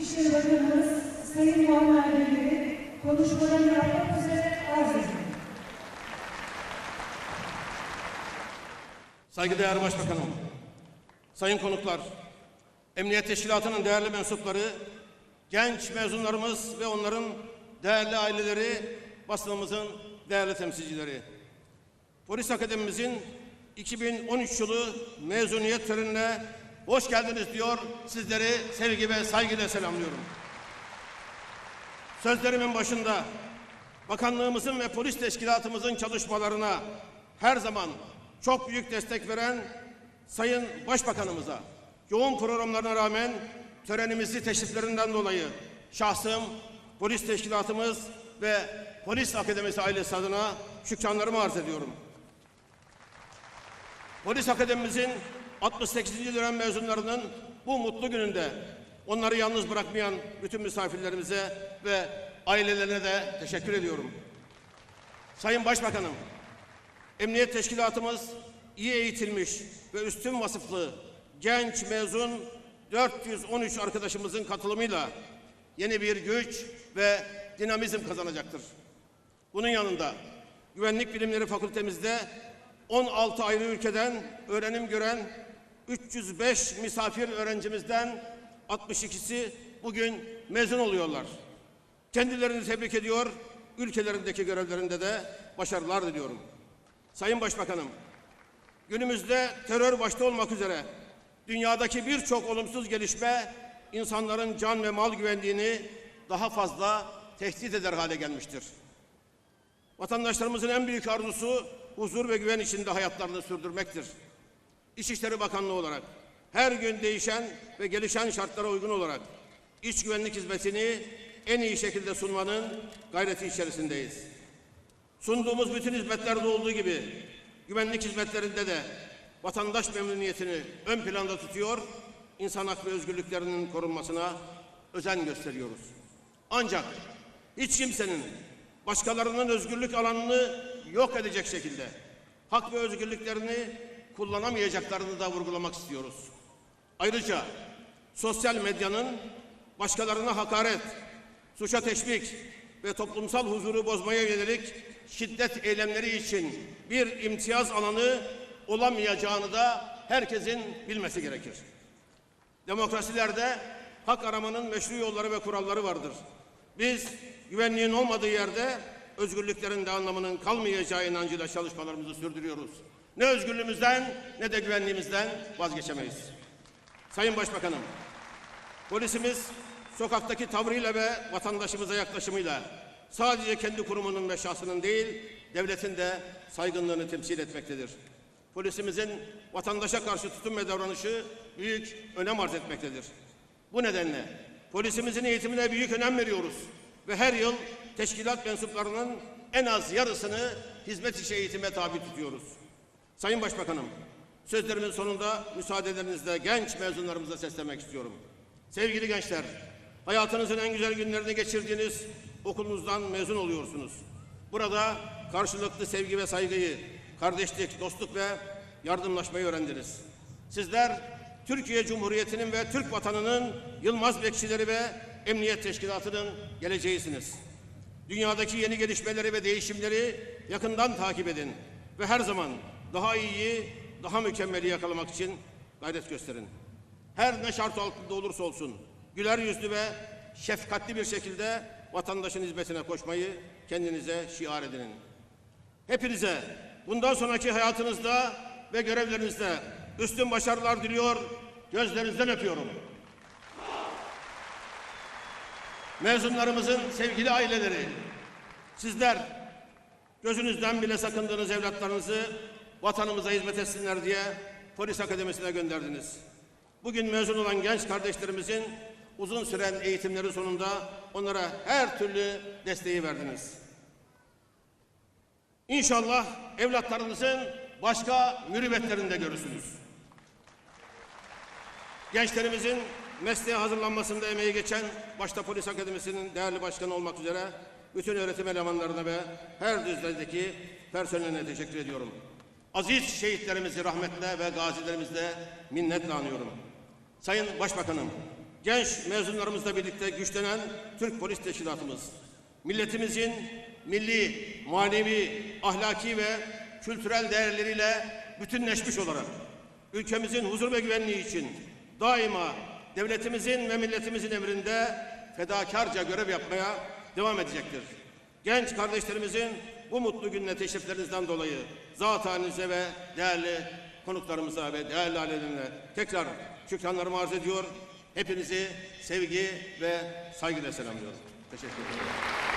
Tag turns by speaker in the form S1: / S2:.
S1: İçişleri Bakanımız Sayın Muammer Bey'leri konuşmalarını yapmak üzere arz ediyorum.
S2: Saygıdeğer Başbakanım, sayın konuklar, Emniyet Teşkilatı'nın değerli mensupları, genç mezunlarımız ve onların değerli aileleri, basınımızın değerli temsilcileri. Polis Akademimizin 2013 yılı mezuniyet törenine hoş geldiniz diyor. Sizleri sevgi ve saygıyla selamlıyorum. Sözlerimin başında bakanlığımızın ve polis teşkilatımızın çalışmalarına her zaman çok büyük destek veren Sayın Başbakanımıza yoğun programlarına rağmen törenimizi teşriflerinden dolayı şahsım, polis teşkilatımız ve polis akademisi ailesi adına şükranlarımı arz ediyorum. Polis Akademimizin 68. dönem mezunlarının bu mutlu gününde onları yalnız bırakmayan bütün misafirlerimize ve ailelerine de teşekkür ediyorum. Sayın Başbakanım, Emniyet Teşkilatımız iyi eğitilmiş ve üstün vasıflı genç mezun 413 arkadaşımızın katılımıyla yeni bir güç ve dinamizm kazanacaktır. Bunun yanında Güvenlik Bilimleri Fakültemizde 16 ayrı ülkeden öğrenim gören 305 misafir öğrencimizden 62'si bugün mezun oluyorlar. Kendilerini tebrik ediyor, ülkelerindeki görevlerinde de başarılar diliyorum. Sayın Başbakanım, günümüzde terör başta olmak üzere dünyadaki birçok olumsuz gelişme insanların can ve mal güvenliğini daha fazla tehdit eder hale gelmiştir. Vatandaşlarımızın en büyük arzusu huzur ve güven içinde hayatlarını sürdürmektir. İçişleri Bakanlığı olarak her gün değişen ve gelişen şartlara uygun olarak iç güvenlik hizmetini en iyi şekilde sunmanın gayreti içerisindeyiz. Sunduğumuz bütün hizmetlerde olduğu gibi güvenlik hizmetlerinde de vatandaş memnuniyetini ön planda tutuyor, insan hak ve özgürlüklerinin korunmasına özen gösteriyoruz. Ancak hiç kimsenin başkalarının özgürlük alanını yok edecek şekilde hak ve özgürlüklerini kullanamayacaklarını da vurgulamak istiyoruz. Ayrıca sosyal medyanın başkalarına hakaret, suça teşvik ve toplumsal huzuru bozmaya yönelik şiddet eylemleri için bir imtiyaz alanı olamayacağını da herkesin bilmesi gerekir. Demokrasilerde hak aramanın meşru yolları ve kuralları vardır. Biz güvenliğin olmadığı yerde özgürlüklerin de anlamının kalmayacağı inancıyla çalışmalarımızı sürdürüyoruz. Ne özgürlüğümüzden ne de güvenliğimizden vazgeçemeyiz. Sayın Başbakanım, polisimiz sokaktaki tavrıyla ve vatandaşımıza yaklaşımıyla sadece kendi kurumunun ve şahsının değil, devletin de saygınlığını temsil etmektedir. Polisimizin vatandaşa karşı tutum ve davranışı büyük önem arz etmektedir. Bu nedenle polisimizin eğitimine büyük önem veriyoruz ve her yıl teşkilat mensuplarının en az yarısını hizmet içi eğitime tabi tutuyoruz. Sayın Başbakanım, sözlerimin sonunda müsaadelerinizle genç mezunlarımıza seslenmek istiyorum. Sevgili gençler, hayatınızın en güzel günlerini geçirdiğiniz okulunuzdan mezun oluyorsunuz. Burada karşılıklı sevgi ve saygıyı, kardeşlik, dostluk ve yardımlaşmayı öğrendiniz. Sizler Türkiye Cumhuriyeti'nin ve Türk vatanının yılmaz bekçileri ve emniyet teşkilatının geleceğisiniz. Dünyadaki yeni gelişmeleri ve değişimleri yakından takip edin ve her zaman daha iyiyi, daha mükemmeli yakalamak için gayret gösterin. Her ne şart altında olursa olsun güler yüzlü ve şefkatli bir şekilde vatandaşın hizmetine koşmayı kendinize şiar edinin. Hepinize bundan sonraki hayatınızda ve görevlerinizde üstün başarılar diliyor, gözlerinizden öpüyorum. Mezunlarımızın sevgili aileleri, sizler gözünüzden bile sakındığınız evlatlarınızı vatanımıza hizmet etsinler diye polis akademisine gönderdiniz. Bugün mezun olan genç kardeşlerimizin uzun süren eğitimleri sonunda onlara her türlü desteği verdiniz. İnşallah evlatlarınızın başka mürüvvetlerinde görürsünüz. Gençlerimizin mesleğe hazırlanmasında emeği geçen başta Polis Akademisi'nin değerli başkanı olmak üzere bütün öğretim elemanlarına ve her düzeydeki personeline teşekkür ediyorum. Aziz şehitlerimizi rahmetle ve gazilerimizle minnetle anıyorum. Sayın Başbakanım, genç mezunlarımızla birlikte güçlenen Türk Polis Teşkilatımız, milletimizin milli, manevi, ahlaki ve kültürel değerleriyle bütünleşmiş olarak ülkemizin huzur ve güvenliği için daima devletimizin ve milletimizin emrinde fedakarca görev yapmaya devam edecektir. Genç kardeşlerimizin bu mutlu gününe teşriflerinizden dolayı zat halinize ve değerli konuklarımıza ve değerli ailelerine tekrar şükranlarımı arz ediyor. Hepinizi sevgi ve saygıyla selamlıyorum. Teşekkür ederim.